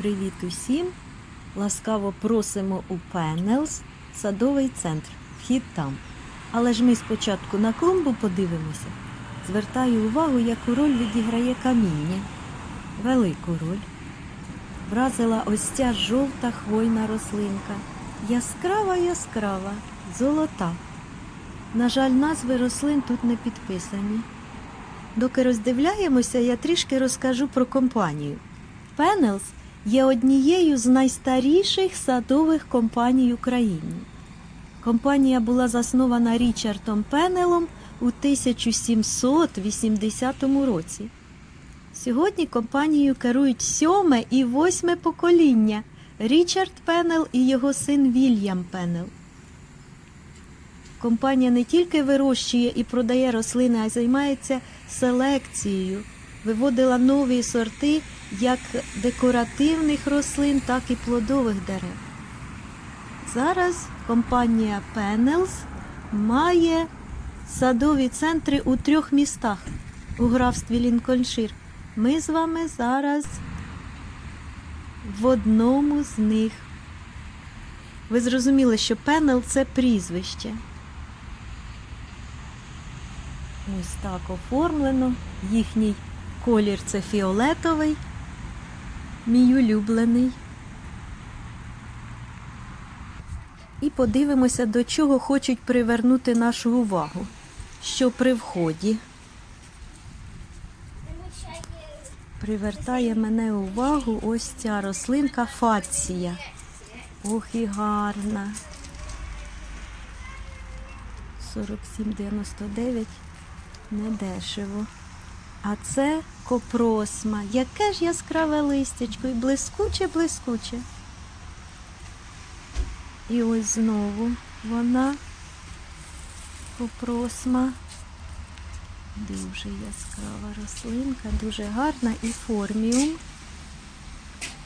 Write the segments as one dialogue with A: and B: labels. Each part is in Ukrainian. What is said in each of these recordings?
A: Привіт усім! Ласкаво просимо у Пенелс, садовий центр. Вхід там. Але ж ми спочатку на клумбу подивимося. Звертаю увагу, яку роль відіграє каміння. Велику роль. Вразила ось ця жовта хвойна рослинка. Яскрава, яскрава, золота. На жаль, назви рослин тут не підписані. Доки роздивляємося, я трішки розкажу про компанію. Пенелс є однією з найстаріших садових компаній України. Компанія була заснована Річардом Пенелом у 1780 році. Сьогодні компанією керують сьоме і восьме покоління Річард Пенел і його син Вільям Пенел. Компанія не тільки вирощує і продає рослини, а й займається селекцією. Виводила нові сорти як декоративних рослин, так і плодових дерев. Зараз компанія Пенелс має садові центри у трьох містах у графстві Лінкольншир. Ми з вами зараз в одному з них. Ви зрозуміли, що Пенел це прізвище. Ось так оформлено. Їхній колір це фіолетовий, мій улюблений. І подивимося, до чого хочуть привернути нашу увагу. Що при вході привертає мене увагу ось ця рослинка фація. Ох і гарна. 47,99 недешево. А це копросма. Яке ж яскраве листячко і блискуче, блискуче. І ось знову вона копросма. Дуже яскрава рослинка, дуже гарна і форміум.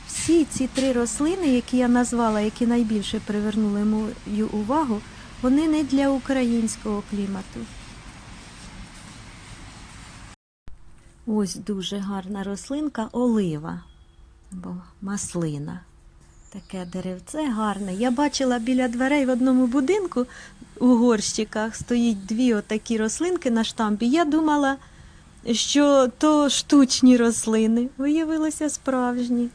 A: Всі ці три рослини, які я назвала, які найбільше привернули мою увагу, вони не для українського клімату. Ось дуже гарна рослинка олива або маслина. Таке деревце гарне. Я бачила біля дверей в одному будинку у горщиках стоїть дві отакі рослинки на штампі. Я думала, що то штучні рослини. Виявилося справжні.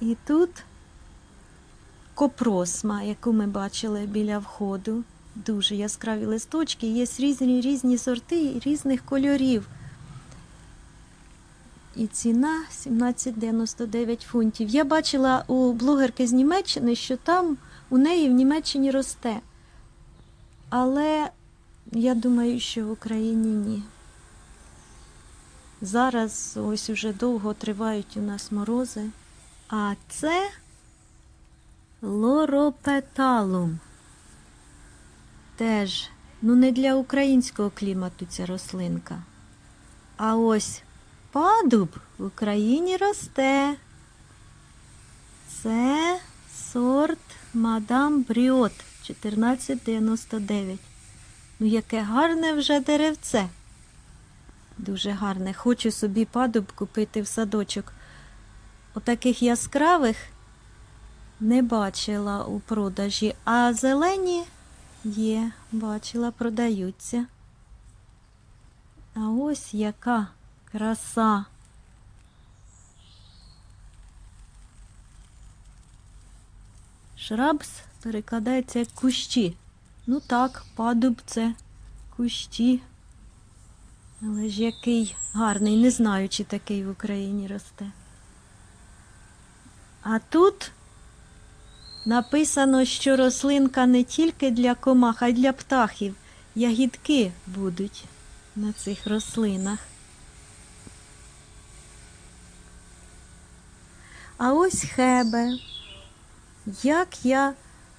A: І тут копросма, яку ми бачили біля входу. Дуже яскраві листочки, є різні різні сорти різних кольорів. І ціна 17,99 фунтів. Я бачила у блогерки з Німеччини, що там у неї в Німеччині росте. Але я думаю, що в Україні ні. Зараз ось уже довго тривають у нас морози. А це лоропеталум. Теж, ну не для українського клімату ця рослинка. А ось падуб в Україні росте. Це сорт Мадам Бріот 1499. Ну, яке гарне вже деревце. Дуже гарне. Хочу собі падуб купити в садочок. Отаких яскравих не бачила у продажі, а зелені є, бачила, продаються. А ось яка краса. Шрабс перекладається як кущі. Ну так, падуб це кущі. Але ж який гарний, не знаю, чи такий в Україні росте. А тут написано, що рослинка не тільки для комах, а й для птахів. Ягідки будуть на цих рослинах. А ось хебе. Як я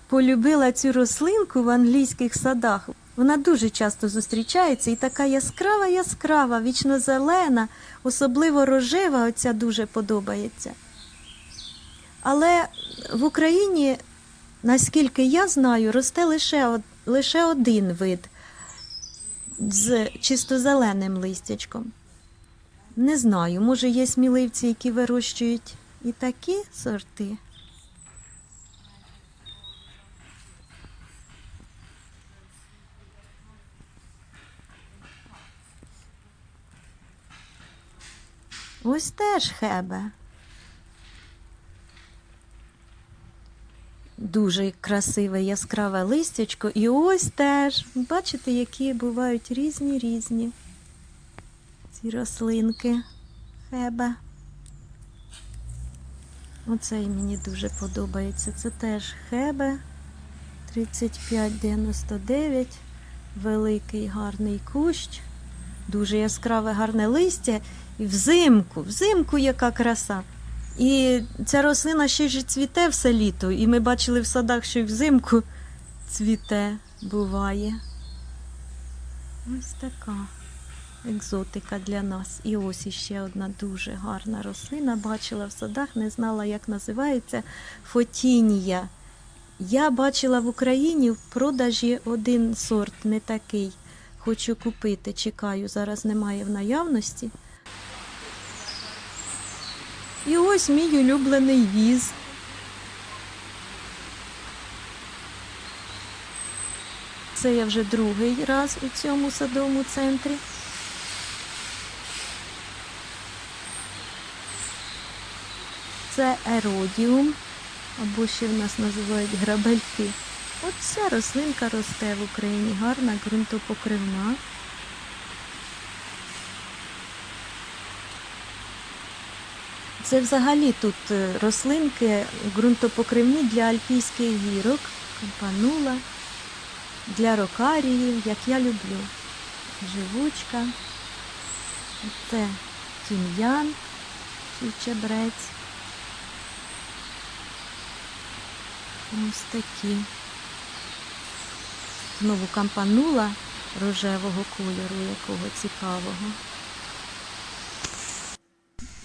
A: полюбила цю рослинку в англійських садах. Вона дуже часто зустрічається і така яскрава, яскрава, вічно зелена, особливо рожева, оця дуже подобається. Але в Україні, наскільки я знаю, росте лише, лише один вид з чисто зеленим листячком. Не знаю, може є сміливці, які вирощують і такі сорти. Ось теж хебе. Дуже красиве яскраве листячко. І ось теж. Бачите, які бувають різні різні ці рослинки хебе. Оцей мені дуже подобається. Це теж хебе 3599. Великий гарний кущ. Дуже яскраве гарне листя. І взимку, взимку яка краса. І ця рослина ще ж цвіте все літо. І ми бачили в садах, що й взимку цвіте буває. Ось така екзотика для нас. І ось іще одна дуже гарна рослина. Бачила в садах, не знала, як називається фотінія. Я бачила в Україні в продажі один сорт, не такий. Хочу купити, чекаю, зараз немає в наявності. І ось мій улюблений віз. Це я вже другий раз у цьому садовому центрі. Це еродіум, або ще в нас називають грабельки. От ця рослинка росте в Україні, гарна ґрунтопокривна. Це взагалі тут е, рослинки ґрунтопокривні для альпійських гірок, кампанула, для рокаріїв, як я люблю. Живучка. Це тім'ян чебрець. Ось такі. Знову кампанула рожевого кольору, якого цікавого.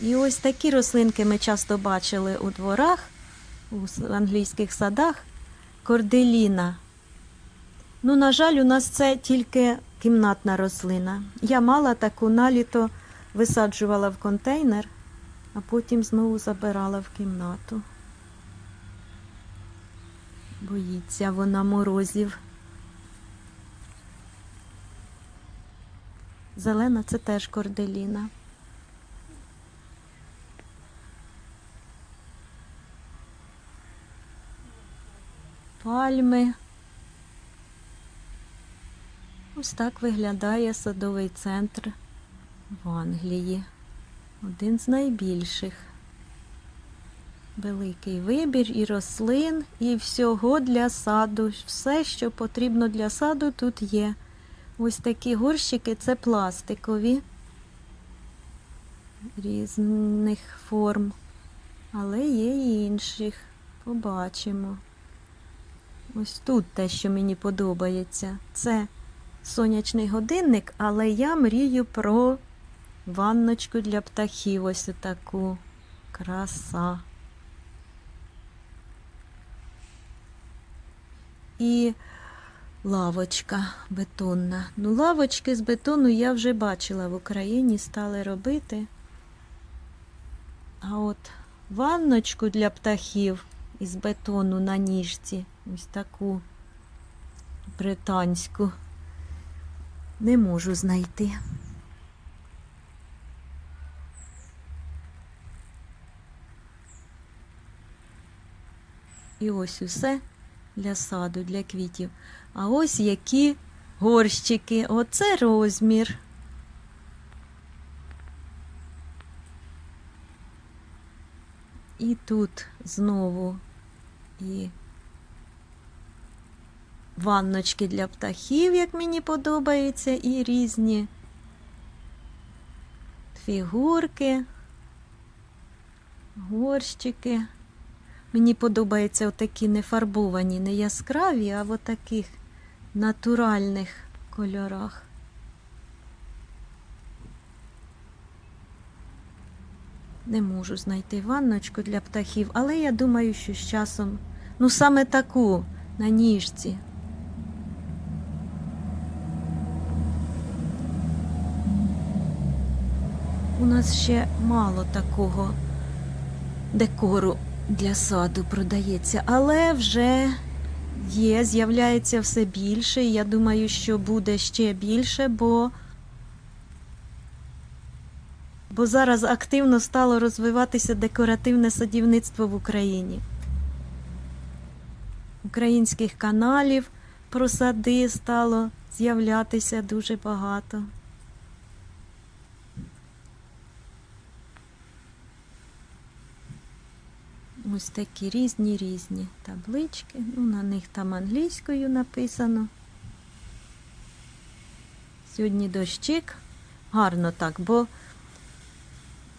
A: І ось такі рослинки ми часто бачили у дворах, у англійських садах. Корделіна. Ну, на жаль, у нас це тільки кімнатна рослина. Я мала таку наліто висаджувала в контейнер, а потім знову забирала в кімнату. Боїться вона морозів. Зелена це теж корделіна. Пальми. Ось так виглядає садовий центр в Англії. Один з найбільших. Великий вибір і рослин, і всього для саду. Все, що потрібно для саду, тут є. Ось такі горщики це пластикові різних форм. Але є і інших. Побачимо. Ось тут те, що мені подобається. Це сонячний годинник, але я мрію про ванночку для птахів. Ось таку краса. І лавочка бетонна. Ну, лавочки з бетону я вже бачила в Україні, стали робити. А от ванночку для птахів із бетону на ніжці, ось таку британську, не можу знайти. І ось усе для саду, для квітів. А ось які горщики. Оце розмір. І тут знову і ванночки для птахів, як мені подобається, і різні фігурки, горщики. Мені подобаються отакі не фарбовані, не яскраві, а в отаких натуральних кольорах. Не можу знайти ванночку для птахів, але я думаю, що з часом, ну саме таку на ніжці. У нас ще мало такого декору для саду продається, але вже є, з'являється все більше. і Я думаю, що буде ще більше, бо, бо зараз активно стало розвиватися декоративне садівництво в Україні. Українських каналів про сади стало з'являтися дуже багато. Ось такі різні різні таблички. Ну, на них там англійською написано. Сьогодні дощик. Гарно так, бо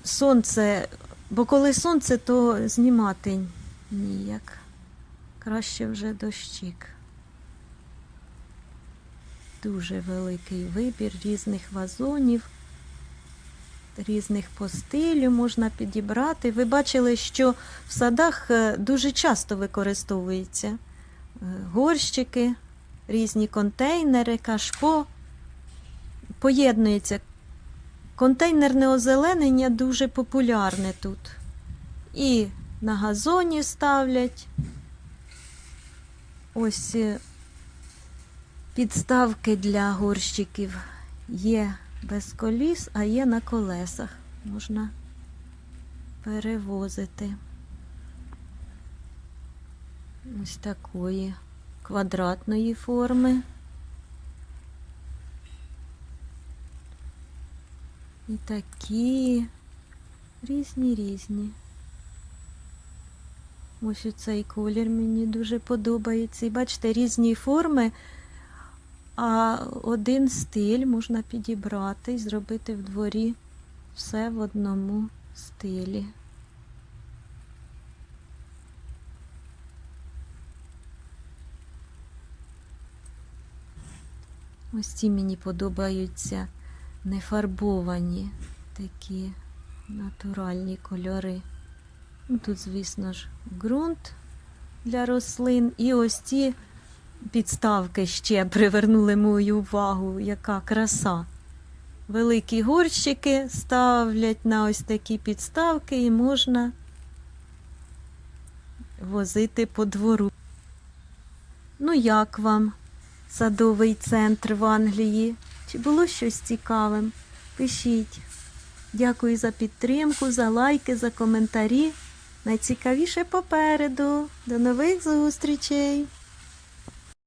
A: сонце, бо коли сонце, то знімати ніяк. Краще вже дощик. Дуже великий вибір різних вазонів, різних по стилю можна підібрати. Ви бачили, що в садах е, дуже часто використовуються е, горщики, різні контейнери, кашпо. Поєднується. Контейнерне озеленення дуже популярне тут. І на газоні ставлять. Ось е, підставки для горщиків є без коліс, а є на колесах. Можна перевозити. Ось такої квадратної форми. І такі різні різні. Ось цей колір мені дуже подобається. І бачите, різні форми, а один стиль можна підібрати і зробити в дворі все в одному стилі. Ось ці мені подобаються нефарбовані такі натуральні кольори. Ну, Тут, звісно ж, ґрунт для рослин. І ось ці підставки ще привернули мою увагу, яка краса. Великі горщики ставлять на ось такі підставки і можна возити по двору. Ну, як вам садовий центр в Англії? Чи було щось цікавим? Пишіть. Дякую за підтримку, за лайки, за коментарі. Найцікавіше попереду. До нових зустрічей!